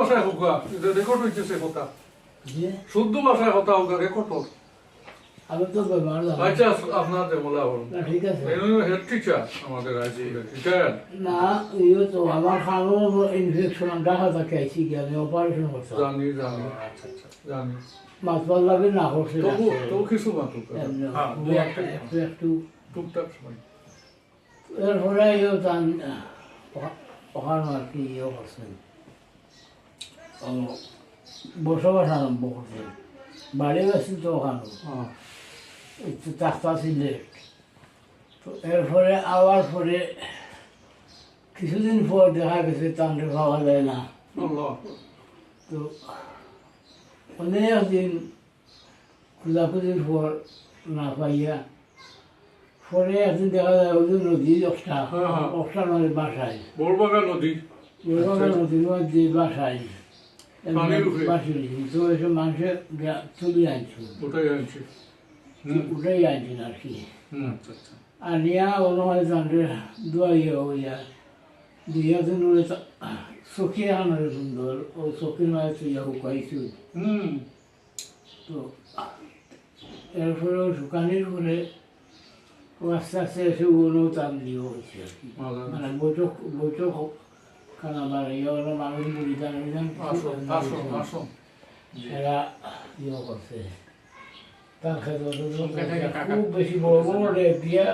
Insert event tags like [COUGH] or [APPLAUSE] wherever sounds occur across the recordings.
ভাষায় হোক রেকর্ড হইতেছে কথা। শুদ্ধ ভাষায় কথা হোক রেকর্ড হোক। আচ্ছা আপনাদের বলা হল। ঠিক আছে। হেড টিচার আমাদের আছে টিচার না ইয়ে তো আমার খানোর ইনফেকশন দেখা থাকে আইসি কি আমি অপারেশন করতাম। জানি জানি। আচ্ছা আচ্ছা। জানি। মাছ পাল লাগে না করছে তবু তবু কিছু মাতুক হ্যাঁ, দুই একটা টুকটাক সময়। এরপরে ইয়ে তান ওখানে আর কি ইয়ে করছেন বসবাস আরম্ভ করছেন বাড়ি গেছেন তো ওখানে। একটু তাস্তা সিলেট তো এরপরে আবার পরে কিছুদিন পর দেখা গেছে তান্ডে পাওয়া যায় না। তো অনেক দিন খোঁজাখুঁজির পর না পাইয়া পরে একদিন দেখা যায় ওই নদী হ্যাঁ। একটা মানে বাসায়। বড়বাগা নদী। ওইভাবে নদীর মধ্যে বাসায়। তো এসব মানুষের তুলে আনছিল ওটাই আনছি ওটাই আনছেন আর কি হুম আনিয়া ওনার জানলে দোয়াইয়া হইয়া দিয়া দিন ওই চকি আনার সুন্দর ও চকির মাঝে তুইয়া শুকাইছিল হুম তো এরপরে শুকানির পরে ও আস্তে আস্তে এসে ওনো টান দিয়ে হয়েছে। মানে বৈঠক বৈঠক খানা বাড়াইয়া ওরা মানুষ মুড়ি এরা ইয়ে করছে তার ক্ষেত্রে। খুব বেশি বড় বড় রে দিয়া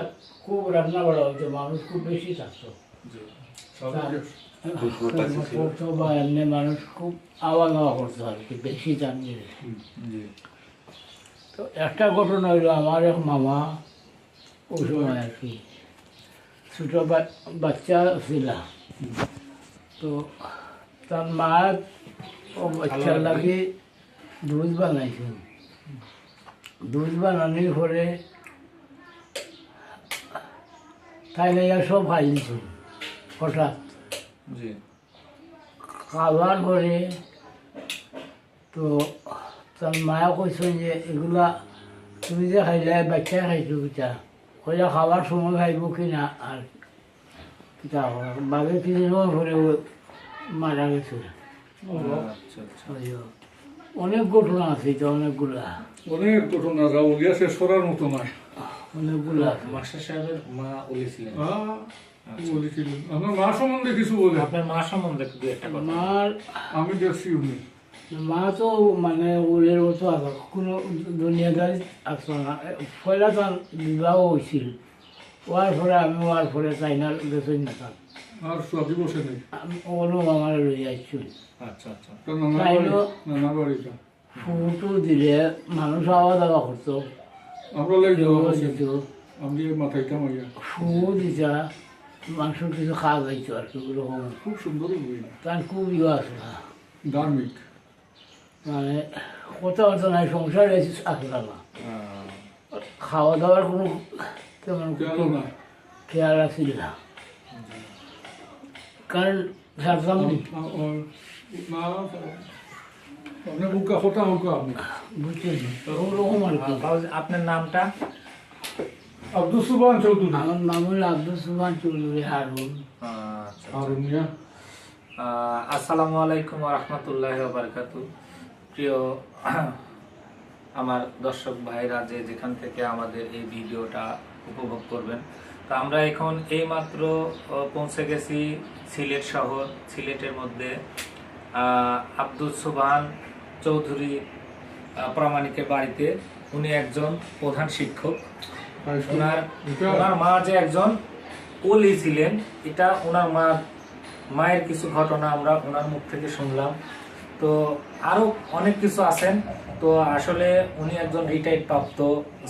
খুব রান্না বাড়া হইতো মানুষ খুব বেশি থাকতো করতো বা এমনি মানুষ খুব আওয়া নেওয়া করতো আর কি বেশি জানিয়ে তো একটা ঘটনা হইল আমার এক মামা ওই সময় আর কি ছোটো বাচ্চা ছিল তো তার মা ও বাচ্চার লাগে দুধ বানাইছেন দুধ বানানোর পরে তাই সব খাই হঠাৎ। খাবার পরে তো তার মায়া কইছেন যে এগুলা তুমি যে খাইলে বাচ্চা খাইছো কিতা কইলা খাবার সময় খাইব কি না আর কিতা বাগে কিছুদিন পরে ও মারা গেছে। আচ্ছা আচ্ছা। অনেক ঘটনা আছে তো অনেকগুলা। অনেক ঘটনা গাউলিয়া শেষ করার মতো নয় অনেকগুলা আছে। মাস্টার সাহেবের মা বলেছিলেন আমার মা সম্বন্ধে কিছু বলে আপনার মা সম্বন্ধে আমার আমি দেখছি উনি। মা তো মানে ওদের মতো আছে কোনো দুনিয়াদারি আসতো না। পয়লা তার বিবাহ হয়েছিল। হওয়ার পরে আমি হওয়ার পরে গেছেন না তার আর সবই বসে নেই? আমি কোনো আমার লই আসছিল আচ্ছা আচ্ছা। নানা বাড়ি তো। নানা বাড়িটা? ফুটো দিলে মানুষ আওয়া দাওয়া করতো। আমরা লাই যাওয়া দিত। আমি মাথাইতাম আইয়া ফু দিতা মাংস কিছু খাওয়া যাইতো আর কি ওরকম। খুব সুন্দর তার খুব ইয়ে আসলো ধার্মিক। মানে কথা হতো নাই সংসারে আসলো না খাওয়া দাওয়ার কোনো খেয়াল না। কারণ আপনার নামটা? আব্দুল সুবান চৌধুরী। আমার মামুল আব্দুল সুবান চৌধুরী হারুন। আচ্ছা আর মিয়া। আহ, আসসালামু আলাইকুম রহমতুল্লাহ বারকাত প্রিয় আমার দর্শক ভাইরা যে যেখান থেকে আমাদের এই ভিডিওটা উপভোগ করবেন। তো আমরা এখন এই মাত্র পৌঁছে গেছি সিলেট শহর। সিলেটের মধ্যে আব্দুল সুবহান চৌধুরী প্রামাণিকের বাড়িতে উনি একজন প্রধান শিক্ষক। ওনার ওনার মা যে একজন ওলি ছিলেন, এটা ওনার মা মায়ের কিছু ঘটনা আমরা ওনার মুখ থেকে শুনলাম। তো আরও অনেক কিছু আছেন। তো আসলে উনি একজন রিটায়ার্ড প্রাপ্ত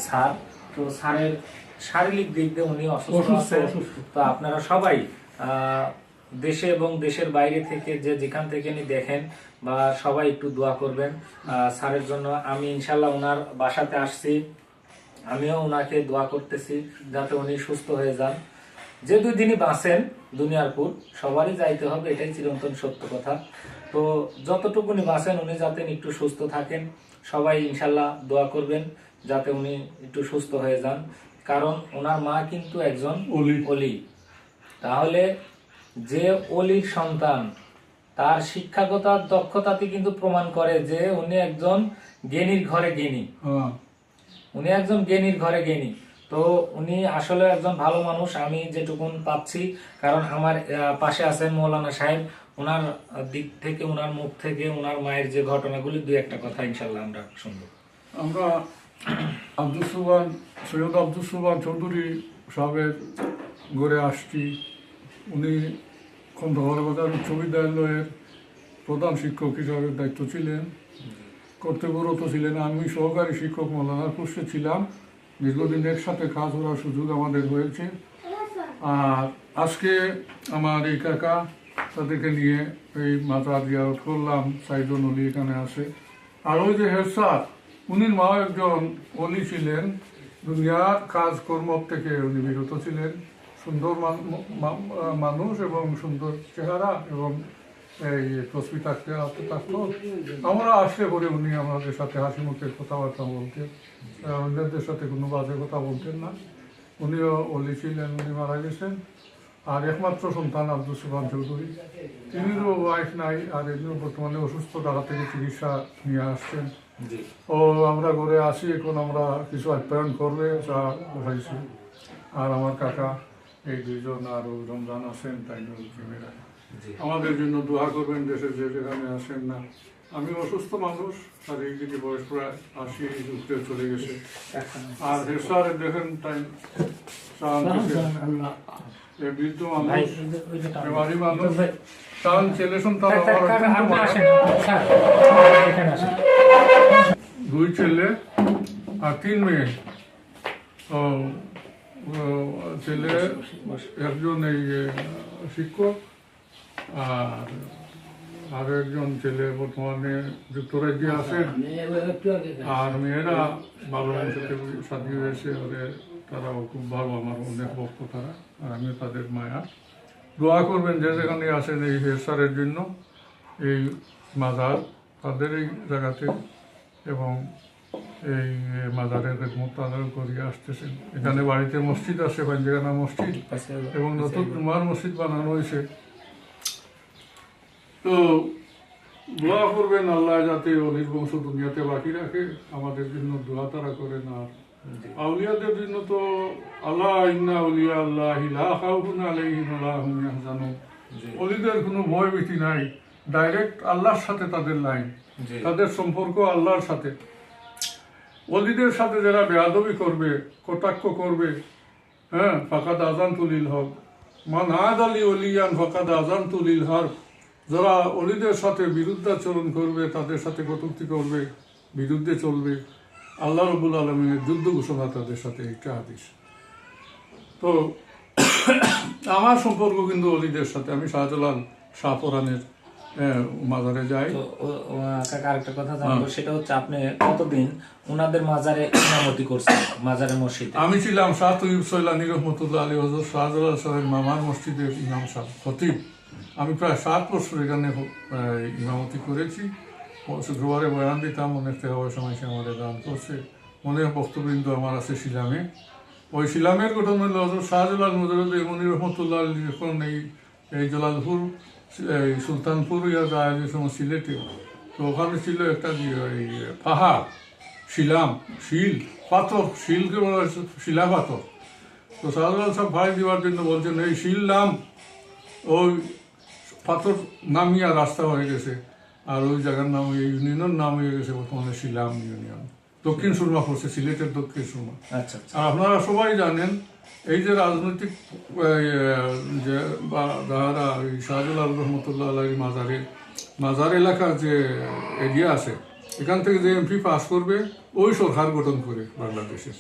স্যার। তো স্যারের শারীরিক দিক দিয়ে উনি অসুস্থ তো আপনারা সবাই আহ, দেশে এবং দেশের বাইরে থেকে যে যেখান থেকে নি দেখেন বা সবাই একটু দোয়া করবেন। স্যারের জন্য আমি ইনশাল্লাহ ওনার বাসাতে আসছি। আমিও ওনাকে দোয়া করতেছি যাতে উনি সুস্থ হয়ে যান। যে দুই দিনই বাঁচেন দুনিয়ারপুর সবারই যাইতে হবে এটাই চিরন্তন সত্য কথা। তো যতটুকুনি বাঁচেন উনি যাতে একটু সুস্থ থাকেন সবাই ইনশাল্লাহ দোয়া করবেন। যাতে উনি একটু সুস্থ হয়ে যান। কারণ ওনার মা কিন্তু একজন অলি। তাহলে যে অলির সন্তান তার শিক্ষাগত দক্ষতাতে কিন্তু প্রমাণ করে যে উনি একজন জ্ঞানীর ঘরে জ্ঞানী। হ্যাঁ। উনি একজন জ্ঞানীর ঘরে জ্ঞানী। তো উনি আসলে একজন ভালো মানুষ আমি যেটুকুন পাচ্ছি। কারণ আমার পাশে আছেন মৌলানা সাহেব। ওনার দিক থেকে ওনার মুখ থেকে ওনার মায়ের যে ঘটনাগুলি দুই একটা কথা ইনশাল্লাহ আমরা শুনব। আমরা আব্দুল সুবান সৈয়দ আব্দুল সুবান চৌধুরী সাহেবের ঘরে আসছি। উনি খন্দকার বাজার উচ্চ বিদ্যালয়ের প্রধান শিক্ষক হিসাবে দায়িত্ব ছিলেন, কর্তব্যরত ছিলেন। আমি সহকারী শিক্ষক মৌলানার পোস্টে ছিলাম। দীর্ঘদিন একসাথে কাজ করার সুযোগ আমাদের হয়েছে। আর আজকে আমার এই কাকা তাদেরকে নিয়ে এই মাথা জিয়ারত করলাম। সাইদুল অলি এখানে আসে আর ওই যে হেড স্যার উনির মা একজন অলি ছিলেন দুনিয়ার কাজকর্ম থেকে উনি বিরত ছিলেন। সুন্দর মানুষ এবং সুন্দর চেহারা এবং এই তসবি থাকতে, হাতে থাকতো। আমরা আসলে পরে উনি আমাদের সাথে হাসি মুখে কথাবার্তা বলতেন। অন্যদের সাথে কোনো বাজে কথা বলতেন না। উনিও অলি ছিলেন, উনি মারা গেছেন। আর একমাত্র সন্তান আব্দুল সুবান চৌধুরী। তিনিরও ওয়াইফ নাই, আর এমনিও বর্তমানে অসুস্থ টাকা থেকে চিকিৎসা নিয়ে আসছেন। ও আমরা ঘরে আসি এখন আমরা কিছু আপ্যায়ন করবে যা বসাইছি আর আমার কাকা এই দুইজন আর রমজান আছেন তাই আমাদের জন্য দোয়া করবেন দেশে যে যেখানে আসেন না। আমি অসুস্থ মানুষ আর এই দিকে বয়স প্রায় আশি উঠতে চলে গেছে। আর হেসারে দেখেন টাইম বৃদ্ধ মানুষ। বেমারি মানুষ। তার ছেলে সন্তান দুই ছেলে আর তিন মেয়ে। ছেলে একজন এই শিক্ষক আর আর একজন ছেলে বর্তমানে যুক্তরাজ্যে আছে। আর মেয়েরা ভালো মানুষের সাথী হয়েছে, ওদের তারাও খুব ভালো, আমার অনেক ভক্ত তারা, আর আমি তাদের মায়া। দোয়া করবেন যে যেখানে আসেন এই হেসারের জন্য, এই মাজার, তাদের এই জায়গাতে। এবং এই মাজারের খেদমত তারা করিয়ে আসতেছেন। এখানে বাড়িতে মসজিদ আছে পাঞ্জাগানা মসজিদ এবং নতুন তোমার মসজিদ বানানো হয়েছে। তো দোয়া করবেন আল্লাহ যাতে অলির বংশ দুনিয়াতে বাকি রাখে আমাদের জন্য দোয়া তারা করেন আর আউলিয়াদের জন্য তো আল্লাহ ইন্না আউলিয়া আল্লাহ লা খাউফুন আলাইহিম অলিদের কোনো ভয় ভীতি নাই ডাইরেক্ট আল্লাহর সাথে তাদের লাইন। তাদের সম্পর্ক আল্লাহর সাথে। অলিদের সাথে যারা বেয়াদবি করবে, কটাক্ষ করবে হ্যাঁ ফাকাদ আজান তুলিল হক। মান আদ আলী অলিয়ান ফাকাদ আজান তুলিল হক যারা অলিদের সাথে বিরুদ্ধাচরণ করবে, তাদের সাথে কটূক্তি করবে, বিরুদ্ধে চলবে। আল্লাহ রবুল আলমিনের যুদ্ধ ঘোষণা তাদের সাথে একটা হাদিস। তো, [COUGHS] আমার সম্পর্ক কিন্তু অলিদের সাথে। আমি শাহজালাল শাহপরানের মাজারে যাই। কাকা আরেকটা কথা জানব সেটা হচ্ছে আপনি কতদিন ওনাদের মাজারে ইমামতি করছেন মাজারে মসজিদে? আমি ছিলাম শাহ তৈব সৈলানি রহমতুল্লাহ আলী হজর শাহজালাল সাহেব মামার মসজিদের ইমাম সাহেব খতিব। আমি প্রায় সাত বছর এখানে ইমামতি করেছি। শুক্রবারে বয়ান দিতাম অনেক দেওয়ার সময় সে আমাদের দান করছে। অনেক বক্তবৃন্দ আমার আছে শিলামে। ওই শিলামের ঘটনা হলো হজরত শাহজালাল মুজরুল ইমনি রহমতুল্লাহ আলী যখন এই এই জালালপুর এই সুলতানপুর ইয়া যে সময় সিলেটে, তো ওখানে ছিল একটা ওই পাহাড়, শিলাম, শিল, পাথর, শিলকে বলা শিলা পাথর। তো শাহজালাল সব ভাই দেওয়ার জন্য বলছেন, এই শিল নাম, ওই পাথর নামিয়া রাস্তা হয়ে গেছে, আর ওই জায়গার নাম এই ইউনিয়নের নাম হয়ে গেছে বর্তমানে শিলাম ইউনিয়ন। দক্ষিণ সুরমা পড়ছে সিলেটের দক্ষিণ সুরমা। আচ্ছা আচ্ছা। আর আপনারা সবাই জানেন এই যে রাজনৈতিক যে বা যারা শাহজালাল রহমতুল্লাহ আলী মাজারের মাজার এলাকার যে এরিয়া আছে এখান থেকে যে এমপি পাস করবে ওই সরকার গঠন করে বাংলাদেশের।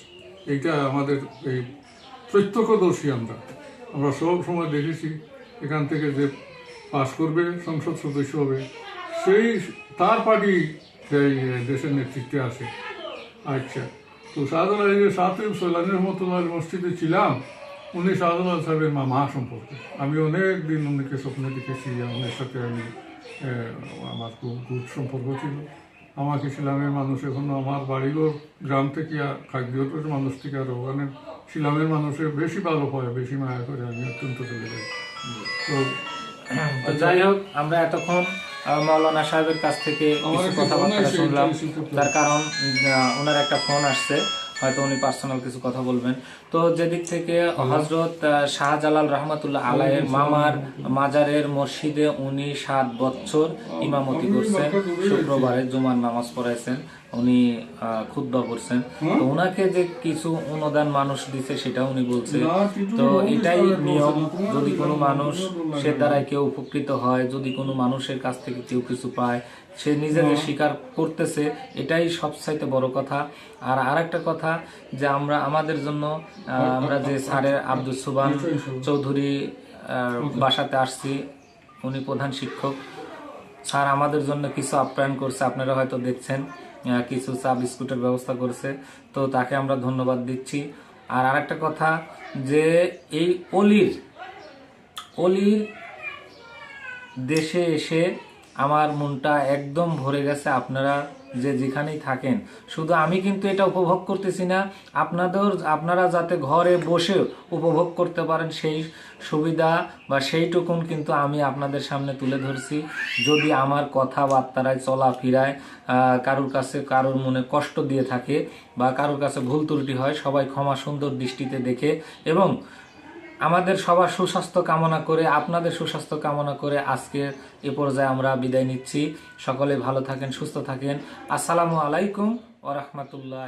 এইটা আমাদের এই প্রত্যক্ষদর্শী আমরা। আমরা সব সময় দেখেছি এখান থেকে যে পাস করবে সংসদ সদস্য হবে সেই তার পার্টি সেই দেশের নেতৃত্বে আসে আচ্ছা। তো শাহজালাল এই যে সাতিব সৈলানি রহমতুল্লাহ মসজিদে ছিলাম উনি শাহজালাল সাহেবের মামা সম্পর্কে আমি অনেক দিন উনিকে স্বপ্নে দেখেছি ওনার সাথে আমি আমার খুব গুড সম্পর্ক ছিল। আমাকে শিলামের মানুষ এখনও আমার বাড়িঘর গ্রাম থেকে আর খাদ্যতের মানুষ থেকে আর ওখানে শিলামের মানুষের বেশি ভালো হয় বেশি মায়া করে আমি অত্যন্ত চলে যাই। তো তো যাই হোক আমরা এতক্ষণ মাওলানা সাহেবের কাছ থেকে কিছু কথাবার্তা শুনলাম। তার কারণ ওনার একটা ফোন আসছে হয়তো উনি পার্সোনাল কিছু কথা বলবেন। তো যেদিক থেকে হজরত শাহজালাল রহমাতুল্লাহ আলাইয়ের মামার মাজারের মসজিদে উনি সাত বছর ইমামতি করছেন। শুক্রবারে জুমার নামাজ পড়াইছেন। উনি খুদ্া করছেন। তো ওনাকে যে কিছু অনুদান মানুষ দিছে সেটা উনি বলছে। তো এটাই নিয়ম। যদি কোনো মানুষ সে দ্বারাই কেউ উপকৃত হয় যদি কোনো মানুষের কাছ থেকে কেউ কিছু পায় সে নিজেকে স্বীকার করতেছে এটাই সবচাইতে বড় কথা। আর আরেকটা কথা যে আমরা আমাদের জন্য আমরা যে স্যারের আব্দুল সুবান চৌধুরী বাসাতে আসছি উনি প্রধান শিক্ষক। স্যার আমাদের জন্য কিছু আপ্যায়ন করছে আপনারা হয়তো দেখছেন। কিছু চা বিস্কুটের ব্যবস্থা করেছে। তো তাকে আমরা ধন্যবাদ দিচ্ছি। আর আরেকটা কথা, যে এই অলির অলির দেশে এসে আমার মনটা একদম ভরে গেছে আপনারা যে যেখানেই থাকেন। শুধু আমি কিন্তু এটা উপভোগ করতেছি না, আপনাদের, আপনারা যাতে ঘরে বসে উপভোগ করতে পারেন সেই সুবিধা বা সেইটুকুন কিন্তু আমি আপনাদের সামনে তুলে ধরছি। যদি আমার কথাবার্তারায় চলাফেরায় কারোর কাছে কারোর মনে কষ্ট দিয়ে থাকে বা কারোর কাছে ভুল ত্রুটি হয়, সবাই ক্ষমা সুন্দর দৃষ্টিতে দেখে এবং আমাদের সবার সুস্বাস্থ্য কামনা করে, আপনাদের সুস্বাস্থ্য কামনা করে আজকে এ পর্যায়ে আমরা বিদায় নিচ্ছি। সকলে ভালো থাকেন, সুস্থ থাকেন। আসসালামু আলাইকুম ওরহমতুল্লাহ